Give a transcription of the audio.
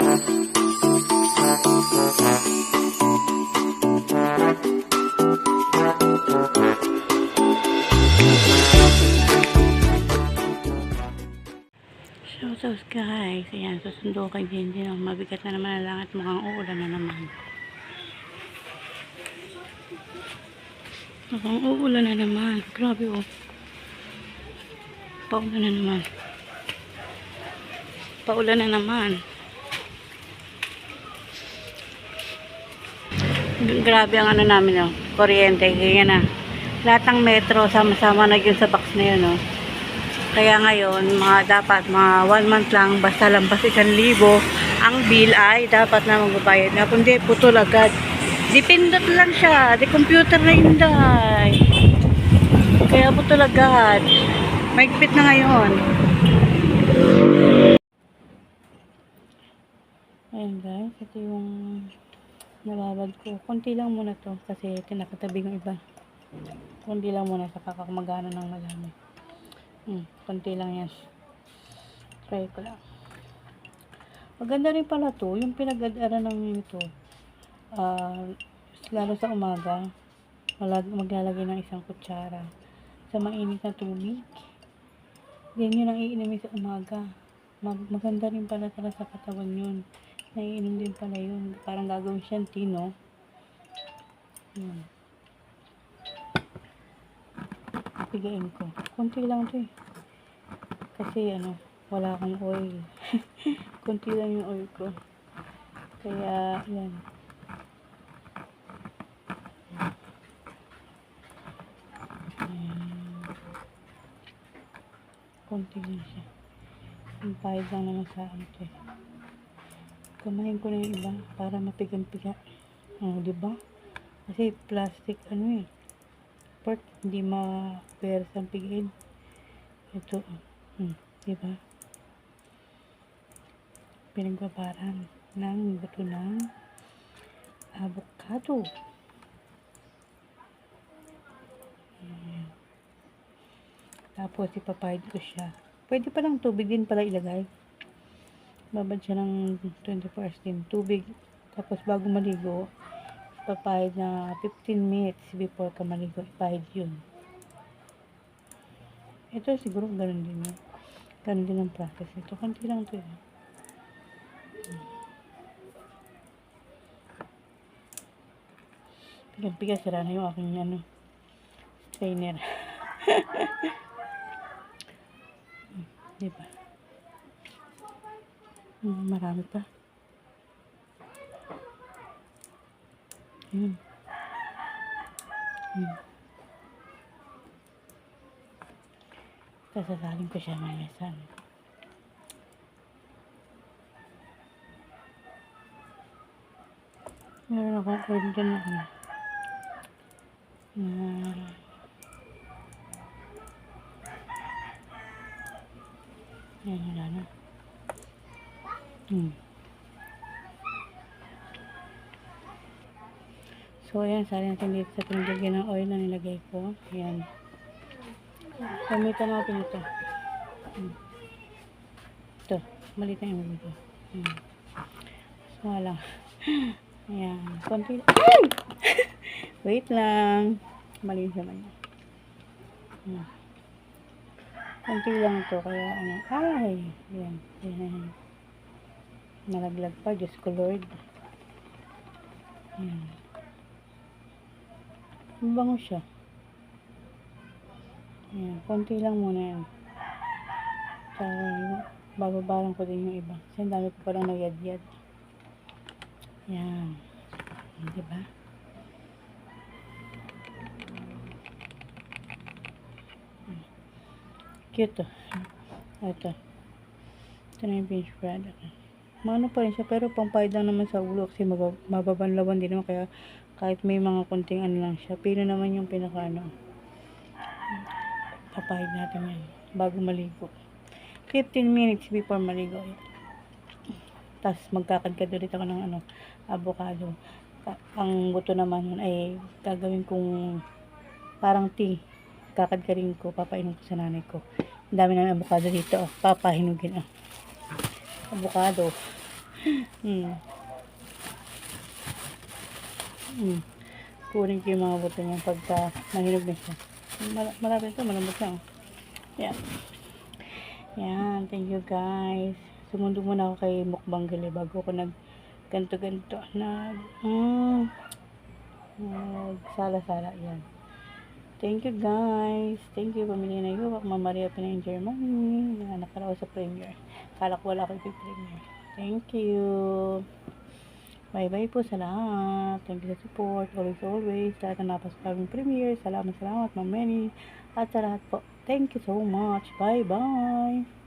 So, so guys, ayan, susundo kay Jenjen. Oh, mabigat na naman ang langit, mukhang uulan na naman. Mukhang uulan na naman. Grabe oh. Paulan na naman. Paulan na naman. Grabe ang ano namin oh. Kuryente, ganyan na. Lahat ng metro, sama-sama na yun sa box na yun oh. Kaya ngayon, mga dapat, mga one month lang, basta lampas isang libo, ang bill ay dapat na magbabayad na. Kundi putol agad. Dipindot lang siya. Di computer na yun day. Kaya putol agad. Maigpit na ngayon. Ayan guys, ito yung nababad ko. Kunti lang muna to kasi tinakatabi yung iba. Kunti lang muna sa kakamagana ng malami. Hmm, konti lang yan. Try ko lang. Maganda rin pala to, yung pinag-adaran ng ito. Ah, lalo sa umaga, maglalagay ng isang kutsara sa mainit na tubig. Then yun ang iinimin sa umaga. Mag maganda rin pala sa katawan yun. Naiinom din pala yun. Parang gagawin siyang tino. Yun. pigain ko. Kunti lang to eh. Kasi ano, wala akong oil. Kunti lang yung oil ko. Kaya, yan. Kunti lang siya. Ang pahid lang naman sa akin to eh. Kamahin ko na yung iba para mapigang-piga. Oh, di ba? Kasi plastic ano eh part hindi ma-pairs ang pigain. Ito, hmm, di ba? Pinagbabaran ng buto ng avocado. Ayan. Tapos, ipapahid ko siya. Pwede pa lang tubig din pala ilagay. Babad siya ng 24 hours din. Tubig. Tapos, bago maligo, papahid na 15 minutes before ka maligo, ipahid yun. Ito siguro ganun din yun. Ganun din ang process. Ito, konti lang ito eh. Pigang-piga, sira na yung aking ano, trainer. Di ba? Hmm, marami pa. Yun. Hmm. Sasasalin ko siya ng mesan. Meron akong oil dyan na ano. Na... Ayan, wala na. Hmm. So, ayan, sali natin dito sa pinaglagyan ng oil na nilagay ko. Ayan. Gamitan natin ito. Hmm. Ito. Maliit na yung ito. Hmm. So, wala. Ayan. Konti! Wait lang. Mali siya man. Ayan. Konti lang ito. Kaya, ano. Ay! Ayan. Ayan. Nalaglag pa. Diyos ko, Lord. Ayan. Mabango siya. Ayan, konti lang muna yan. So, bababaran ko din yung iba. Kasi dami ko palang nagyad-yad. Ayan. Diba? Cute to. Ito. Ito na yung finished product. Mano pa rin siya, pero pampayad lang naman sa ulo kasi mabab mababanlawan din naman kaya kahit may mga kunting ano lang siya. Pero naman yung pinaka ano, papahid natin yan bago maligo. 15 minutes before maligo. Tapos magkakadkad ulit ako ng ano, avocado. Ang buto naman ay gagawin kong parang tea. Kakadkarin ko, papainom ko sa nanay ko. Ang dami ng avocado dito. Oh. Papahinugin. Oh. Avocado. Hmm. Hmm. Kunin ko yung mga buto niya pagka nahinog na siya. Mal malapit ito, malambot na. oh. Yan. Yan, thank you guys. Sumundo muna ako kay Mukbang Gali bago ako nag ganto-ganto na hmm, sala-sala yan. Thank you guys. Thank you pamilya na iyo. Mama Maria Pinay Germany. Yan, nakaraw sa premiere. Kala ko wala ko yung premiere. Thank you. Bye-bye po sa lahat. Thank you sa support. Always, always. Lahat na napasabing premiere. Salamat, salamat, Ma'am Manny. At sa lahat po. Thank you so much. Bye-bye.